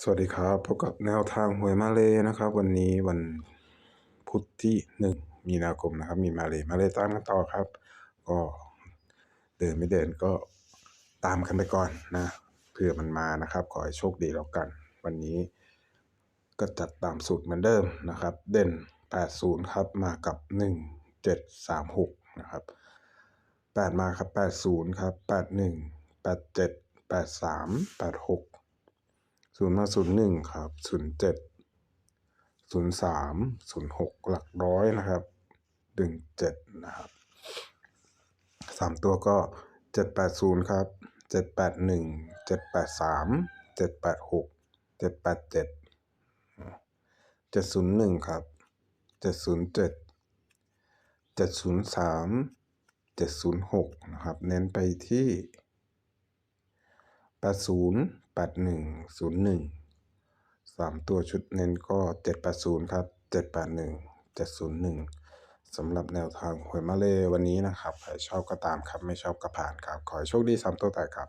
สวัสดีครับพบกับแนวทางหวยมาเลยนะครับ วันนี้วันพุธที่หนึ่งมีนาคมนะครับ มีมาเลยมาเลยตามกันต่อครับ ก็เดินไม่เดินก็ตามกันไปก่อนนะเพื่อมันมานะครับ ขอให้โชคดีแล้วกัน วันนี้ก็จัดตามสูตรเหมือนเดิมนะครับ เด่น 80 ครับมากับ 1 7 3 6 นะครับ 8 มาครับ 80 ครับ 81 87 83 86 ศูนย์มาศูนย์หนึ่งครับศูนย์เจ็ดศูนย์สามศูนย์หกหลักร้อยนะครับหนึ่งเจ็ดนะครับสามตัวก็เจ็ดแปดศูนย์ครับเจ็ดแปดหนึ่งเจ็ดแปดสามเจ็ดแปดหกเจ็ดแปดเจ็ดเจ็ดศูนย์หนึ่งครับเจ็ดศูนย์เจ็ดเจ็ดศูนย์สามเจ็ดศูนย์หกนะครับ เน้นไปที่ แปดศูนย์แปดหนึ่งศูนย์หนึ่งสามตัวชุดเน้นก็เจ็ดแปดศูนย์ครับเจ็ดแปดหนึ่งเจ็ดศูนย์หนึ่งสำหรับแนวทางหวยมาเลวันนี้นะครับใครชอบก็ตามครับ ไม่ชอบก็ผ่านครับ ขอให้โชคดีสามตัวแต่ครับ